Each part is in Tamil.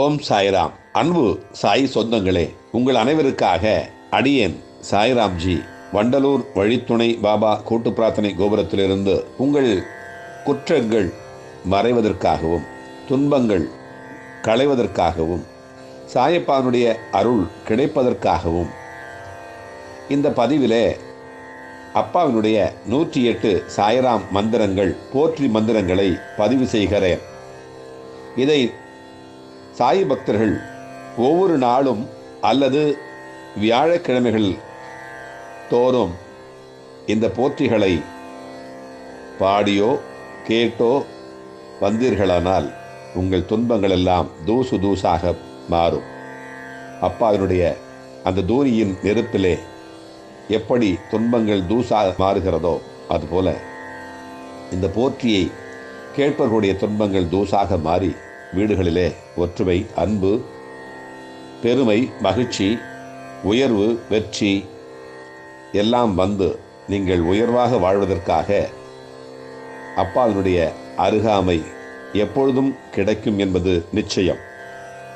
ஓம் சாய்ராம். அன்பு சாய் சொந்தங்களே உங்கள் அனைவருக்காக அடியேன் சாய்ராம்ஜி. வண்டலூர் வழித்துணை பாபா கூட்டு பிரார்த்தனை கோபுரத்திலிருந்து உங்கள் குற்றங்கள் மறைவதற்காகவும் துன்பங்கள் களைவதற்காகவும் சாயப்பானுடைய அருள் கிடைப்பதற்காகவும் இந்த பதிவிலே அப்பாவினுடைய நூற்றி எட்டு சாயராம் மந்திரங்கள் போற்றி மந்திரங்களை பதிவு செய்கிறேன். இதை சாய் பக்தர்கள் ஒவ்வொரு நாளும் அல்லது வியாழக்கிழமைகள் தோறும் இந்த போற்றிகளை பாடியோ கேட்டோ வந்தீர்களானால் உங்கள் துன்பங்கள் எல்லாம் தூசு தூசாக மாறும். அப்பாவினுடைய அந்த தூரியின் நெருப்பிலே எப்படி துன்பங்கள் தூசாக மாறுகிறதோ அதுபோல இந்த போற்றியை கேட்பவர்களுடைய துன்பங்கள் தூசாக மாறி வீடுகளிலே ஒற்றுமை அன்பு பெருமை மகிழ்ச்சி உயர்வு வெற்றி எல்லாம் வந்து நீங்கள் உயர்வாக வாழ்வதற்காக அப்பாவினுடைய அருகாமை எப்பொழுதும் கிடைக்கும் என்பது நிச்சயம்.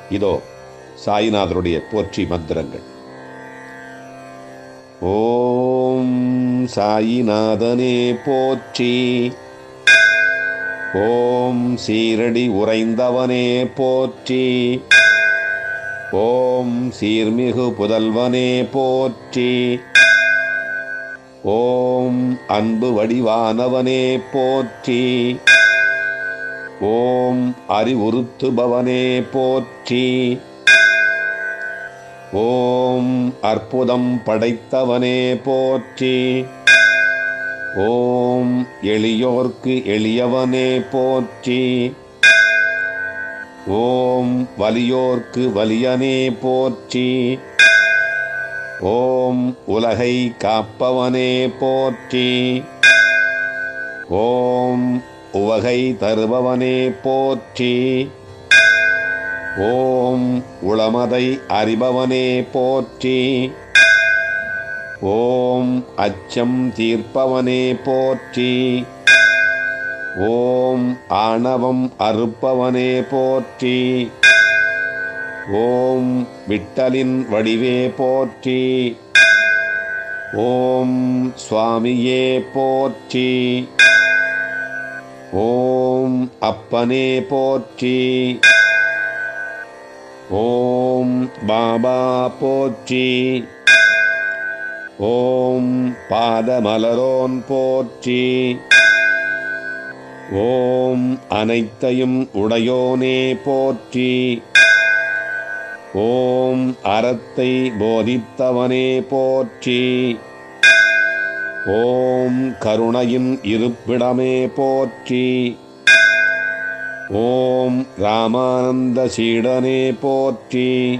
இதோ சாய்நாதருடைய போற்றி மந்திரங்கள். ஓம் சாயிநாதனே போற்றி. ஓம் சீரடி உறைந்தவனே போற்றி. ஓம் சீர்மிகு புதல்வனே போற்றி. ஓம் அன்பு வடிவானவனே போற்றி. ஓம் அறிவுறுத்துபவனே போற்றி. ஓம் அற்புதம் படைத்தவனே போற்றி. ஓம் எளியோர்க்கு எளியவனே போற்றி. ஓம் வலியோர்க்கு வலியனே போற்றி. ஓம் உலகை காப்பவனே போற்றி. ஓம் உவகை தருபவனே போற்றி. ஓம் உளமதை அறிபவனே போற்றி. ஓம் அச்சம் தீர்ப்பவனே போற்றி. ஓம் ஆணவம் அறுப்பவனே போற்றி. ஓம் விட்டலின் வடிவே போற்றி. ஓம் சுவாமியே போற்றி. ஓம் அப்பனே போற்றி. ஓம் பாபா போற்றி. ஓம் பாதமலரோன் போற்றி. ஓம் அனைத்தையும் உடையோனே போற்றி. ஓம் அறத்தை போதித்தவனே போற்றி. ஓம் கருணையின் இருப்பிடமே போற்றி. ஓம் ராமானந்த சீடனே போற்றி.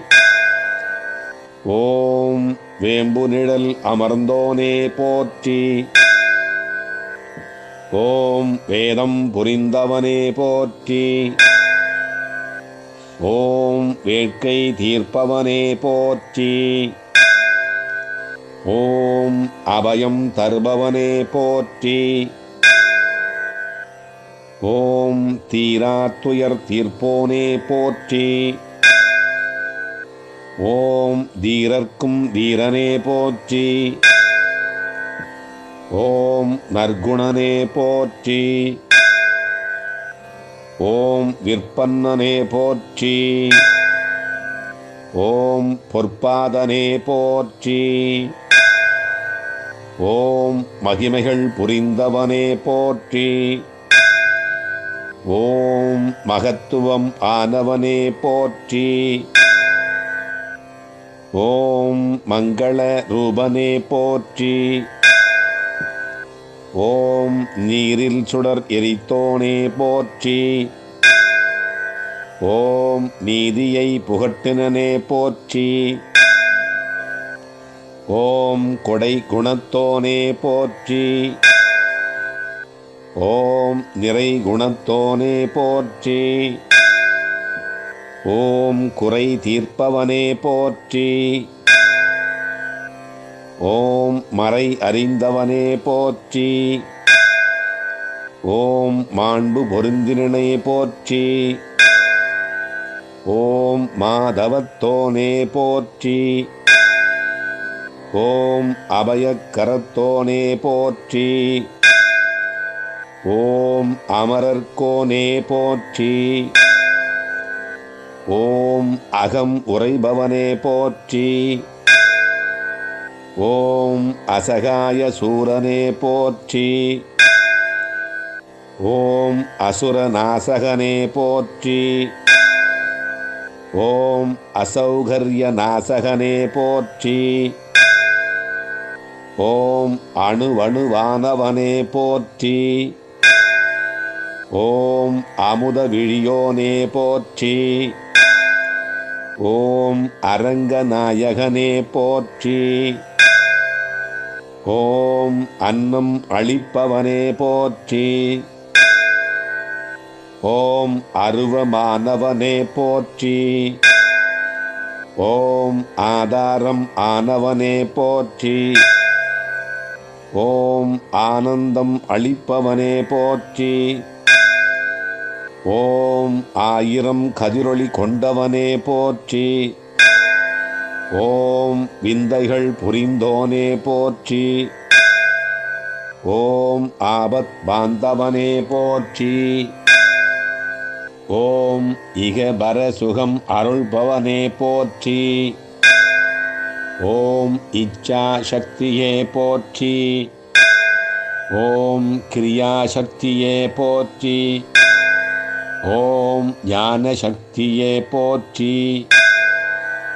ஓம் வேம்பு நிழல் அமர்ந்தோனே போற்றி. ஓம் வேதம் புரிந்தவனே போற்றி. ஓம் வேட்கை தீர்ப்பவனே போற்றி. ஓம் அபயம் தருபவனே போற்றி. ஓம் தீராத்துயர் தீர்ப்போனே போற்றி. ஓம் தீரர்க்கும் தீரனே போற்றி. ஓம் நற்குணனே போற்றி. ஓம் விற்பன்னனே போற்றி. ஓம் பொற்பாதனே போற்றி. ஓம் மகிமைகள் புரிந்தவனே போற்றி. ஓம் மகத்துவம் ஆனவனே போற்றி. ஓம் மங்கள ரூபனே போற்றி. ஓம் நீரில் சுடர் எரித்தோனே போற்றி. ஓம் நீதியை புகட்டினனே போற்றி. ஓம் கொடை குணத்தோனே போற்றி. ஓம் நிறை குணத்தோனே போற்றி. ஓம் குறை தீர்ப்பவனே போற்றி. ஓம் மறை அறிந்தவனே போற்றி. ஓம் மாண்பு பொருந்தினே போற்றி. ஓம் மாதவத்தோனே போற்றி. ஓம் அபயக்கரத்தோனே போற்றி. ஓம் அமரர்கோனே போற்றி. ஓம் அகம் உரைபவனே போற்றி. ஓம் அசகாய சூரனே போற்றி. ஓம் அசுரநாசகனே போற்றி. ஓம் அசௌகரிய நாசகனே போற்றி. ஓம் அணுவணுவானவனே போற்றி. ஓம் அமுத விழியோனே போற்றி. ஓம் அரங்கநாயகனே போற்றி. ஓம் அன்னம் அளிப்பவனே போற்றி. ஓம் அருவமானவனே போற்றி. ஓம் ஆதாரம் ஆனவனே போற்றி. ஓம் ஆனந்தம் அளிப்பவனே போற்றி. ஓம் ஆயிரம் கதிரொளி கொண்டவனே போற்றி. ஓம் விந்தைகள் புரிந்தோனே போற்றி. ஓம் ஆபத் பாந்தவனே போற்றி. ஓம் இகபர சுகம் அருள்பவனே போற்றி. ஓம் இச்சா சக்தியே போற்றி. ஓம் கிரியாசக்தியே போற்றி. ஓம் ஞான சக்தியே போற்றி.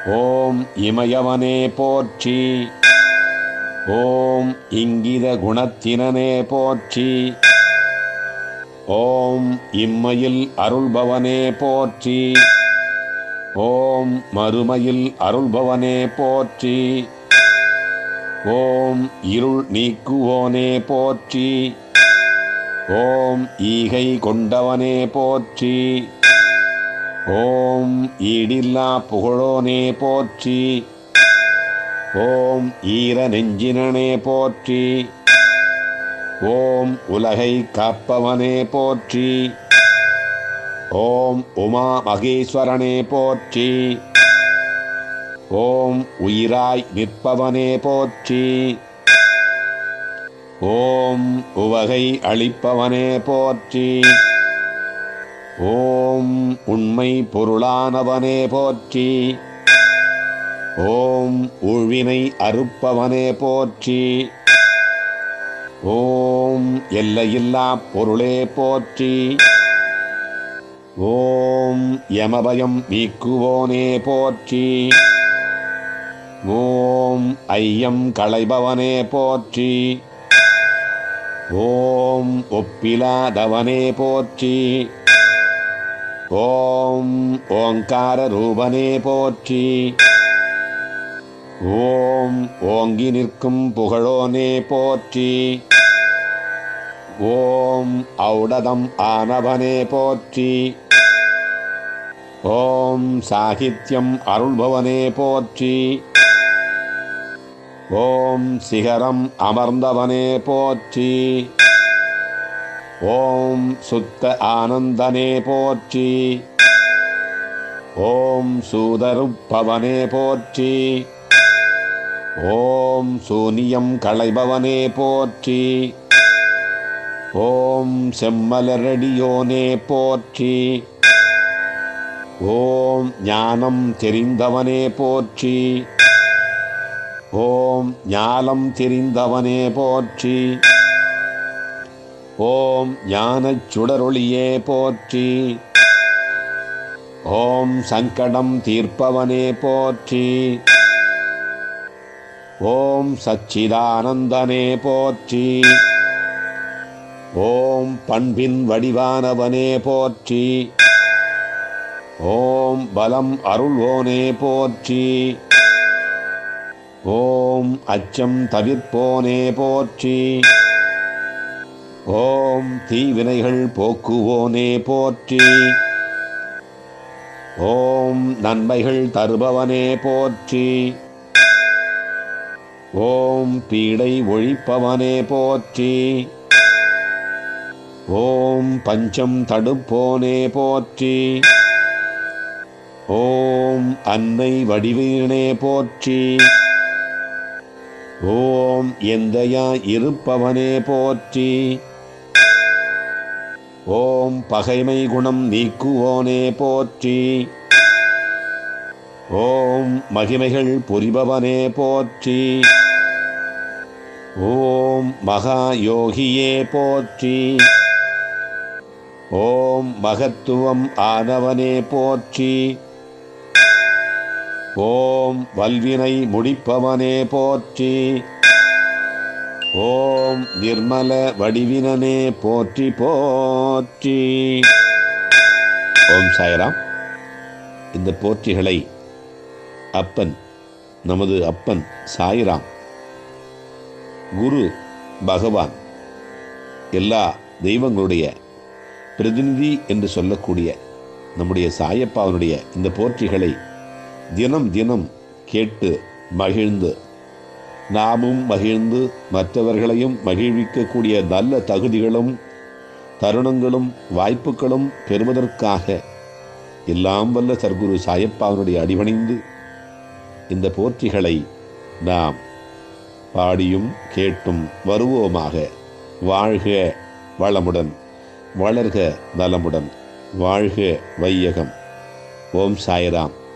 ஓம் இமயவனே போற்றி. ஓம் இங்கித குணத்தினனே போற்றி. ஓம் இம்மையில் அருள்பவனே போற்றி. ஓம் மறுமையில் அருள்பவனே போற்றி. ஓம் இருள் நீக்குவோனே போற்றி. ஓம் ஈகை கொண்டவனே போற்றி. ஓம் ஈடில்லா புகழோனே போற்றி. ஓம் ஈர நெஞ்சினனே போற்றி. ஓம் உலகை காப்பவனே போற்றி. ஓம் உமா மகேஸ்வரனே போற்றி. ஓம் உயிராய் நிற்பவனே போற்றி. ஓம் உவகை அளிப்பவனே போற்றி. ஓம் உண்மை பொருளானவனே போற்றி. ஓம் உழ்வினை அறுப்பவனே போற்றி. ஓம் எல்லையில்லா பொருளே போற்றி. ஓம் யமபயம் நீக்குவோனே போற்றி. ஓம் ஐயம் களைபவனே போற்றி. ஓம் ஒப்பிலாதவனே போற்றி. ஓம் ஓங்கார ரூபனே போற்றி. ஓம் ஓங்கி நிற்கும் புகழோனே போற்றி. ஓம் ஔடதம் ஆனவனே போற்றி. ஓம் சாகித்யம் அருள்பவனே போற்றி. ஓம் சிகரம் அமர்ந்தவனே போற்றி. ஓம் சுத்த ஆனந்தனே போற்றி. ஓம் சூதருப்பவனே போற்றி. ஓம் சூனியம் களைபவனே போற்றி. ஓம் செம்மலரடியோனே போற்றி. ஓம் ஞானம் தெரிந்தவனே போற்றி. ஓம் ஞாலம் திரிந்தவனே போற்றி. ஓம் ஞானச் சுடரொளியே போற்றி. ஓம் சங்கடம் தீர்ப்பவனே போற்றி. ஓம் சச்சிதானந்தனே போற்றி. ஓம் பண்பின் வடிவானவனே போற்றி. ஓம் பலம் அருள்வோனே போற்றி. ஓம் அச்சம் தவிர்ப்போனே போற்றி. ஓம் தீவினைகள் போக்குவோனே போற்றி. ஓம் நன்மைகள் தருபவனே போற்றி. ஓம் பீடை ஒழிப்பவனே போற்றி. ஓம் பஞ்சம் தடுப்போனே போற்றி. ஓம் அன்னை வடிவீனே போற்றி. ஓம் எந்தையா இருப்பவனே போற்றி. ஓம் பகைமை குணம் நீக்குவோனே போற்றி. ஓம் மகிமைகள் புரிபவனே போற்றி. ஓம் மகா யோகியே போற்றி. ஓம் மகத்துவம் ஆனவனே போற்றி. ஓம் வல்வினை முடிப்பவனே போற்றி. ஓம் நிர்மல வடிவினனே போற்றி போற்றி. ஓம் சாயராம். இந்த போற்றிகளை அப்பன் நமது அப்பன் சாய்ராம் குரு பகவான் எல்லா தெய்வங்களுடைய பிரதிநிதி என்று சொல்லக்கூடிய நம்முடைய சாயப்பாவனுடைய இந்த போற்றிகளை தினம் தினம் கேட்டு மகிழ்ந்து நாமும் மகிழ்ந்து மற்றவர்களையும் மகிழ்விக்கக்கூடிய நல்ல தகுதிகளும் தருணங்களும் வாய்ப்புகளும் பெறுவதற்காக எல்லாம் வல்ல சர்க்குரு சாயப்பாவனுடைய அடிபணிந்து இந்த போற்றிகளை நாம் பாடியும் கேட்டும் வருவோமாக. வாழ்க வளமுடன் வளர்க நலமுடன் வாழ்க வையகம். ஓம் சாய்ராம்.